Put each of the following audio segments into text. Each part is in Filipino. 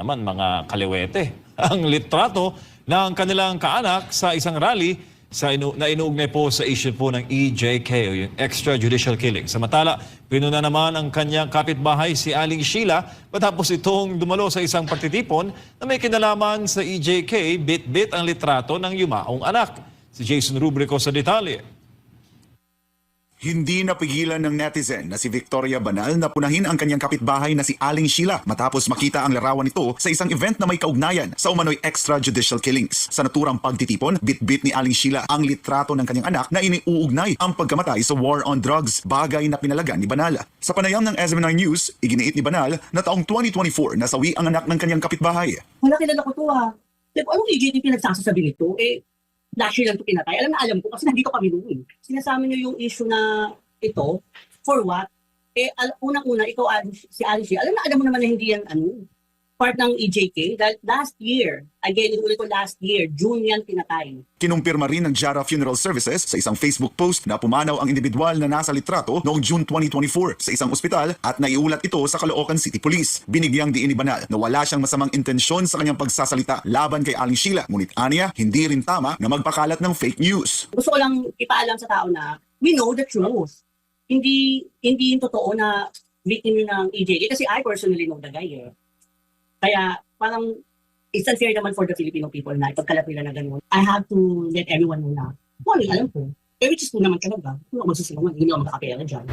naman mga kaliwete ang litrato ng kanilang kaanak sa isang rally sa inu- na inuugnay po sa issue po ng EJK o yung extrajudicial killing. Samantala, pinuna naman ang kanyang kapitbahay si Aling Sheila matapos itong dumalo sa isang partitipon na may kinalaman sa EJK, bit-bit ang litrato ng yumaong anak. Si Jason Rubrico sa detalye. Hindi napigilan ng netizen na si Victoria Banal na punahin ang kanyang kapitbahay na si Aling Sheila matapos makita ang larawan nito sa isang event na may kaugnayan sa umano'y extrajudicial killings. Sa naturang pagtitipon, bit-bit ni Aling Sheila ang litrato ng kanyang anak na iniuugnay ang pagkamatay sa war on drugs, bagay na pinalagan ni Banal. Sa panayam ng SMNI News, iginiit ni Banal na taong 2024 nasawi ang anak ng kanyang kapitbahay. Wala kilala ko to ha. Like, anong EJT pinagsasasabi nito? Eh, last year lang ito pinatay. Alam na alam ko kasi nandito kami noon. Sinasama niyo yung issue na ito, for what? Eh, al- unang-una, ikaw, si Alicia, alam na alam mo naman na hindi yan, ano, part ng EJK. Dahil last year, again, inulit ko last year, June yan pinatay. Kinumpirma rin ng Jara Funeral Services sa isang Facebook post na pumanaw ang individual na nasa litrato noong June 2024 sa isang ospital at naiulat ito sa Caloocan City Police. Binigyang diin ni Banal na wala siyang masamang intensyon sa kanyang pagsasalita laban kay Aling Sheila. Ngunit aniya, hindi rin tama na magpakalat ng fake news. Gusto ko lang ipaalam sa tao na we know the truth. Hindi hindi yung totoo na victim yun ng EJK kasi I personally know the guy eh. Kaya parang it's unfair naman for the Filipino people na ipagkalat nila na gano'n. I have to let everyone know na kung ano alam ko. Eh, which is naman talaga. Kung ako magsusunod, hindi ako makakapera dyan.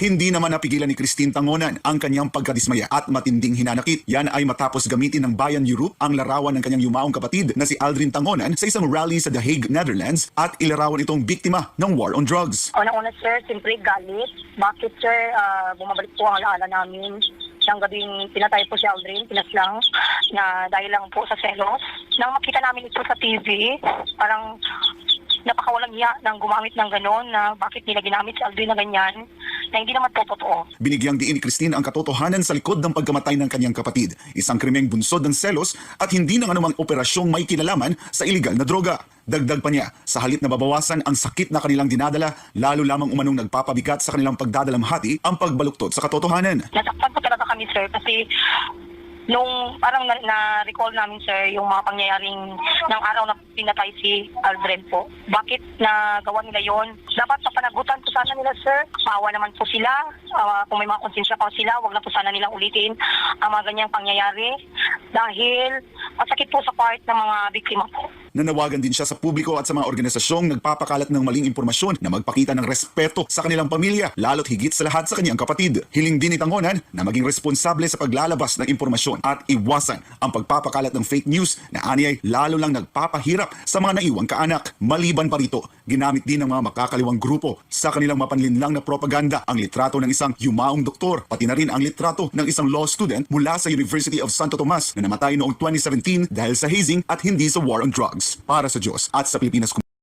Hindi naman napigilan ni Christine Tangonan ang kanyang pagkadismaya at matinding hinanakit. Yan ay matapos gamitin ng Bayan Europe ang larawan ng kanyang yumaong kapatid na si Aldrin Tangonan sa isang rally sa The Hague, Netherlands at ilarawan itong biktima ng war on drugs. Unang-una sir, siyempre galit. Bakit sir, ah, bumabalik po ang alaala namin. Siyang gabing pinatay po si Aldrin, pinaslang, na dahil lang po sa selos. Nang makita namin ito sa TV, parang napakawalang hiya nang gumamit ng gano'n na bakit nila ginamit si Aldrin na ganyan, na hindi naman po totoo. Binigyang diin ni Christine ang katotohanan sa likod ng pagkamatay ng kanyang kapatid. Isang krimeng bunsod ng selos at hindi ng anumang operasyong may kinalaman sa iligal na droga. Dagdag pa niya, sa halip na babawasan ang sakit na kanilang dinadala, lalo lamang umanong nagpapabigat sa kanilang pagdadalamhati ang pagbaluktot sa katotohanan. Nasaktan kami sir kasi nung parang na- na-recall namin sir yung mga pangyayaring ng araw na pinatay si Aldrin po. Bakit nagawa nila yon? Dapat sa panagutan po sana nila sir. Maawa naman po sila. Ah, kung may mga konsensya pa sila, wag na po sana nilang ulitin ang mga ganyang pangyayari. Dahil masakit po sa part ng mga biktima po. Nanawagan din siya sa publiko at sa mga organisasyong nagpapakalat ng maling impormasyon na magpakita ng respeto sa kanilang pamilya, lalo't higit sa lahat sa kanyang kapatid. Hiling din ni Tangonan na maging responsable sa paglalabas ng impormasyon at iwasan ang pagpapakalat ng fake news na aniyay lalo lang nagpapahirap sa mga naiwang kaanak. Maliban pa rito, ginamit din ng mga makakaliwang grupo sa kanilang mapanlinlang na propaganda ang litrato ng isang yumaong doktor, pati na rin ang litrato ng isang law student mula sa University of Santo Tomas na namatay noong 2017 dahil sa hazing at hindi sa war on drugs. Para sa Diyos at sa Pilipinas